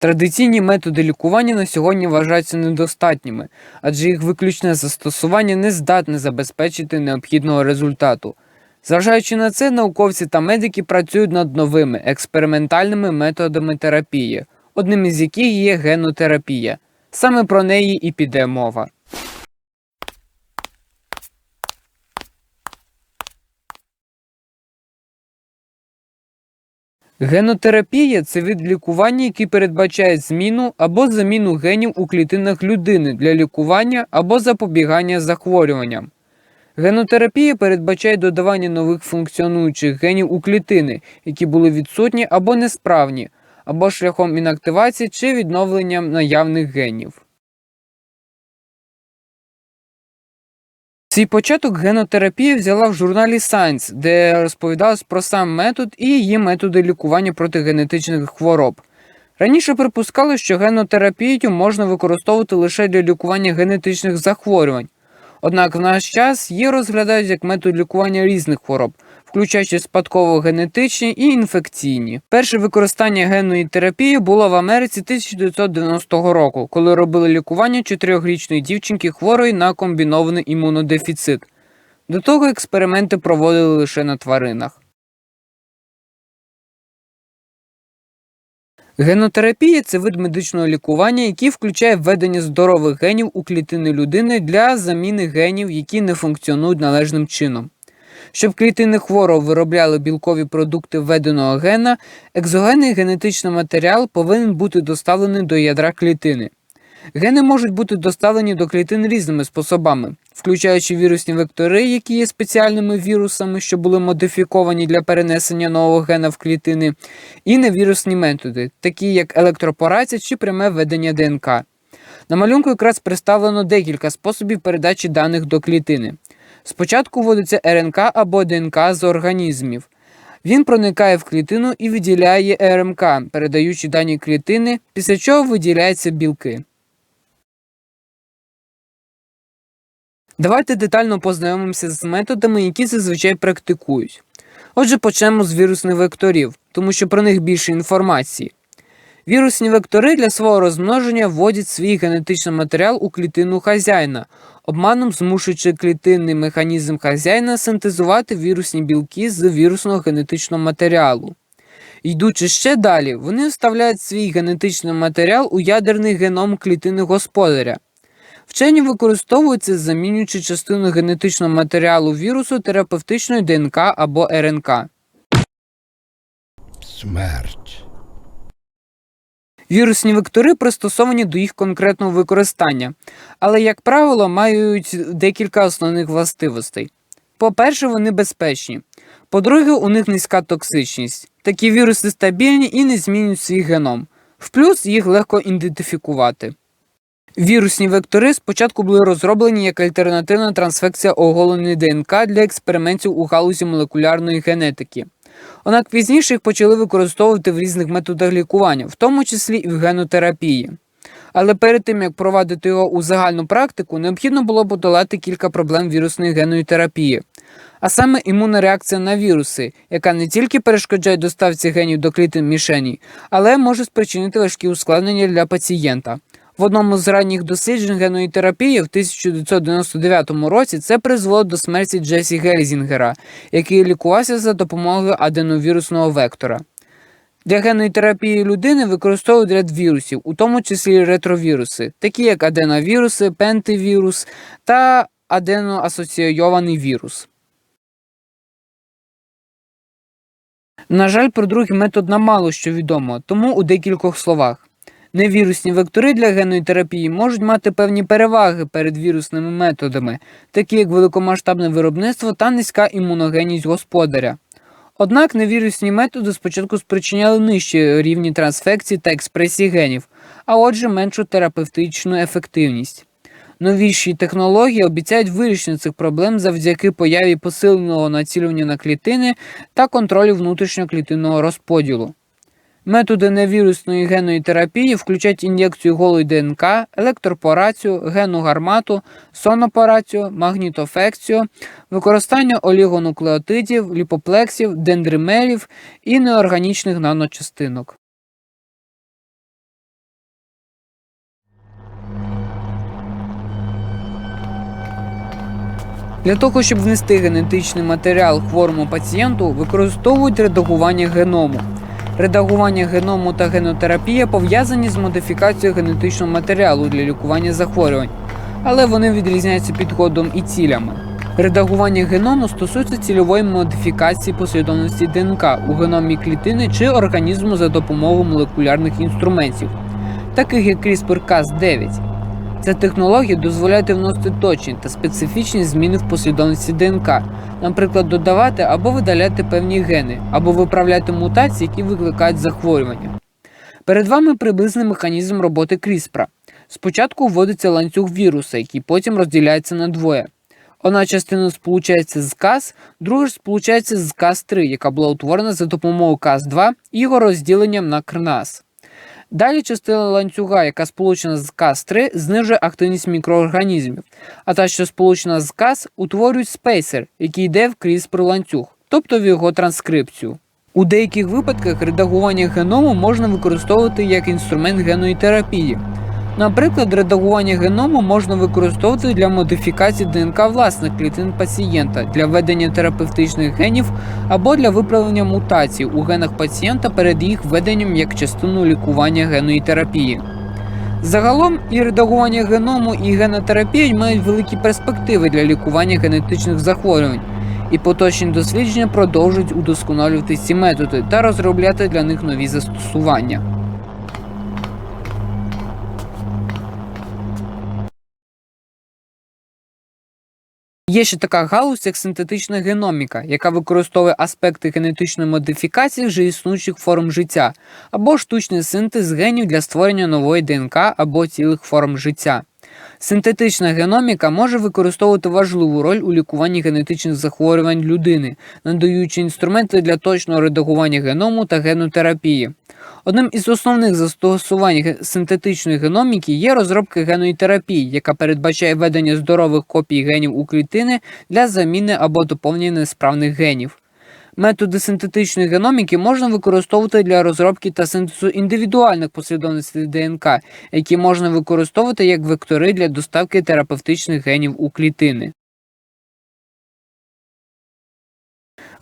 Традиційні методи лікування на сьогодні вважаються недостатніми, адже їх виключне застосування не здатне забезпечити необхідного результату. Зважаючи на це, науковці та медики працюють над новими експериментальними методами терапії, одним із яких є генотерапія. Саме про неї і піде мова. Генотерапія це вид лікування, який передбачає зміну або заміну генів у клітинах людини для лікування або запобігання захворюванням. Генотерапія передбачає додавання нових функціонуючих генів у клітини, які були відсутні або несправні, або шляхом інактивації чи відновленням наявних генів. Свій початок генотерапія взяла в журналі Science, де розповідалось про сам метод і її методи лікування проти генетичних хвороб. Раніше припускали, що генотерапію можна використовувати лише для лікування генетичних захворювань. Однак в наш час її розглядають як метод лікування різних хвороб, включаючи спадково-генетичні і інфекційні. Перше використання генної терапії було в Америці 1990 року, коли робили лікування чотирьохрічної дівчинки хворої на комбінований імунодефіцит. До того експерименти проводили лише на тваринах. Генотерапія це вид медичного лікування, який включає введення здорових генів у клітини людини для заміни генів, які не функціонують належним чином. Щоб клітини хворого виробляли білкові продукти введеного гена, екзогенний генетичний матеріал повинен бути доставлений до ядра клітини. Гени можуть бути доставлені до клітин різними способами, включаючи вірусні вектори, які є спеціальними вірусами, що були модифіковані для перенесення нового гена в клітини, і невірусні методи, такі як електропорація чи пряме введення ДНК. На малюнку якраз представлено декілька способів передачі даних до клітини. Спочатку вводиться РНК або ДНК з організмів. Він проникає в клітину і виділяє РМК, передаючи дані клітини, після чого виділяються білки. Давайте детально познайомимося з методами, які зазвичай практикують. Отже, почнемо з вірусних векторів, тому що про них більше інформації. Вірусні вектори для свого розмноження вводять свій генетичний матеріал у клітину хазяїна, обманом змушуючи клітинний механізм хазяїна синтезувати вірусні білки з вірусного генетичного матеріалу. Йдучи ще далі, вони вставляють свій генетичний матеріал у ядерний геном клітини господаря. Вчені використовують це, замінюючи частину генетичного матеріалу вірусу терапевтичною ДНК або РНК. Смерть. Вірусні вектори пристосовані до їх конкретного використання, але, як правило, мають декілька основних властивостей. По-перше, вони безпечні. По-друге, у них низька токсичність. Такі віруси стабільні і не змінюють свій геном. В плюс їх легко ідентифікувати. Вірусні вектори спочатку були розроблені як альтернативна трансфекція оголеної ДНК для експериментів у галузі молекулярної генетики. Однак пізніше їх почали використовувати в різних методах лікування, в тому числі і в генотерапії. Але перед тим як провадити його у загальну практику, необхідно було подолати кілька проблем вірусної генної терапії, а саме імунна реакція на віруси, яка не тільки перешкоджає доставці генів до клітин мішені, але може спричинити важкі ускладнення для пацієнта. В одному з ранніх досліджень генної терапії в 1999 році це призвело до смерті Джесі Гельзінгера, який лікувався за допомогою аденовірусного вектора. Для генної терапії людини використовують ряд вірусів, у тому числі ретровіруси, такі як аденовіруси, пентивірус та аденоасоційований вірус. На жаль, про другий метод нам мало що відомо, тому у декількох словах. Невірусні вектори для генної терапії можуть мати певні переваги перед вірусними методами, такі як великомасштабне виробництво та низька імуногенність господаря. Однак невірусні методи спочатку спричиняли нижчі рівні трансфекції та експресії генів, а отже меншу терапевтичну ефективність. Новіші технології обіцяють вирішення цих проблем завдяки появі посиленого націлювання на клітини та контролю внутрішньоклітинного розподілу. Методи невірусної генної терапії включають ін'єкцію голої ДНК, електропорацію, генну гармату, сонопорацію, магнітофекцію, використання олігонуклеотидів, ліпоплексів, дендримерів і неорганічних наночастинок. Для того, щоб внести генетичний матеріал хворому пацієнту, використовують редагування геному. Редагування геному та генотерапія пов'язані з модифікацією генетичного матеріалу для лікування захворювань, але вони відрізняються підходом і цілями. Редагування геному стосується цільової модифікації послідовності ДНК у геномі клітини чи організму за допомогою молекулярних інструментів, таких як CRISPR-Cas9. Ця технологія дозволяє вносити точні та специфічні зміни в послідовності ДНК, наприклад, додавати або видаляти певні гени, або виправляти мутації, які викликають захворювання. Перед вами приблизний механізм роботи CRISPR. Спочатку вводиться ланцюг віруса, який потім розділяється на двоє. Одна частина сполучається з Cas, друга ж сполучається з Cas3, яка була утворена за допомогою Cas2 і його розділенням на КРНАС. Далі частина ланцюга, яка сполучена з Кас3, знижує активність мікроорганізмів, а та, що сполучена з Кас, утворюють спейсер, який йде в CRISPR ланцюг, тобто в його транскрипцію. У деяких випадках редагування геному можна використовувати як інструмент генної терапії. Наприклад, редагування геному можна використовувати для модифікації ДНК власних клітин пацієнта, для введення терапевтичних генів або для виправлення мутацій у генах пацієнта перед їх введенням як частину лікування генної терапії. Загалом і редагування геному, і генотерапія мають великі перспективи для лікування генетичних захворювань, і поточні дослідження продовжують удосконалювати ці методи та розробляти для них нові застосування. Є ще така галузь, як синтетична геноміка, яка використовує аспекти генетичної модифікації вже існуючих форм життя, або штучний синтез генів для створення нової ДНК або цілих форм життя. Синтетична геноміка може використовувати важливу роль у лікуванні генетичних захворювань людини, надаючи інструменти для точного редагування геному та генотерапії. Одним із основних застосувань синтетичної геноміки є розробка генної терапії, яка передбачає введення здорових копій генів у клітини для заміни або доповнення несправних генів. Методи синтетичної геноміки можна використовувати для розробки та синтезу індивідуальних послідовностей ДНК, які можна використовувати як вектори для доставки терапевтичних генів у клітини.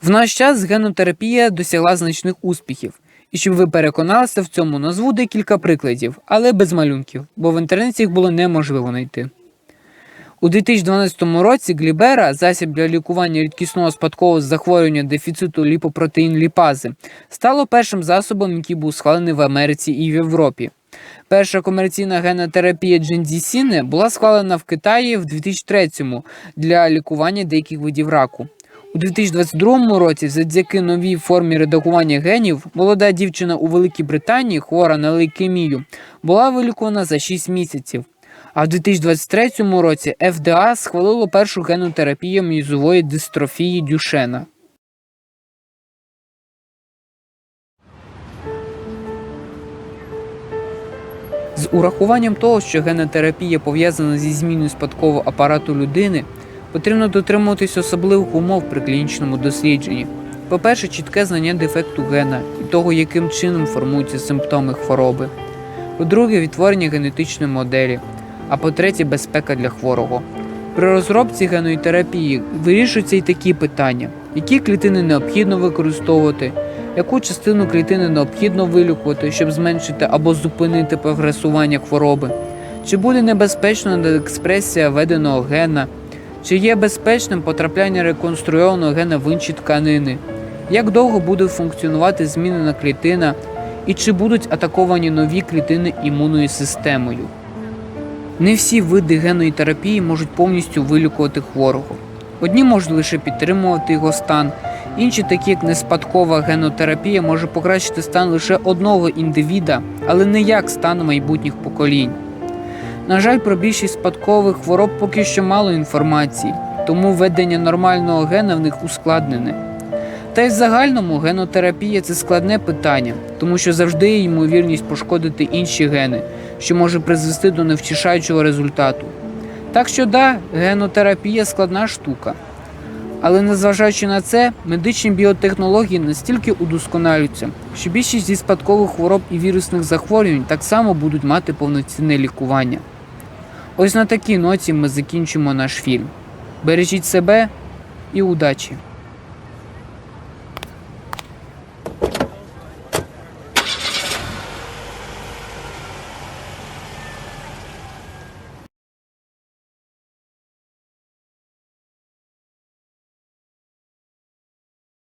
В наш час генотерапія досягла значних успіхів. І щоб ви переконалися в цьому, назву декілька прикладів, але без малюнків, бо в інтернеті їх було неможливо знайти. У 2012 році Глібера, засіб для лікування рідкісного спадкового захворювання дефіциту ліпопротеїн ліпази, стало першим засобом, який був схвалений в Америці і в Європі. Перша комерційна генотерапія джендісіни була схвалена в Китаї в 2003 для лікування деяких видів раку. У 2022 році, завдяки новій формі редагування генів, молода дівчина у Великій Британії, хвора на лейкемію, була вилікувана за 6 місяців. А в 2023 році ФДА схвалило першу генну терапію м'язової дистрофії Дюшена. З урахуванням того, що генотерапія пов'язана зі зміною спадкового апарату людини, потрібно дотримуватись особливих умов при клінічному дослідженні. По-перше, чітке знання дефекту гена і того, яким чином формуються симптоми хвороби. По-друге, відтворення генетичної моделі. А по-третє, безпека для хворого. При розробці генної терапії вирішуються і такі питання: які клітини необхідно використовувати, яку частину клітини необхідно вилікувати, щоб зменшити або зупинити прогресування хвороби, чи буде небезпечна експресія введеного гена, чи є безпечним потрапляння реконструйованого гена в інші тканини, як довго буде функціонувати змінена клітина, і чи будуть атаковані нові клітини імунною системою. Не всі види генної терапії можуть повністю вилікувати хворого. Одні можуть лише підтримувати його стан, інші, такі як неспадкова генотерапія, може покращити стан лише одного індивіда, але не як стан майбутніх поколінь. На жаль, про більшість спадкових хвороб поки що мало інформації, тому введення нормального гена в них ускладнене. Та й в загальному генотерапія це складне питання, тому що завжди є ймовірність пошкодити інші гени, що може призвести до невтішаючого результату. Так що да, генотерапія складна штука. Але незважаючи на це, медичні біотехнології настільки удосконалюються, що більшість зі спадкових хвороб і вірусних захворювань так само будуть мати повноцінне лікування. Ось на такій ноті ми закінчимо наш фільм. Бережіть себе і удачі!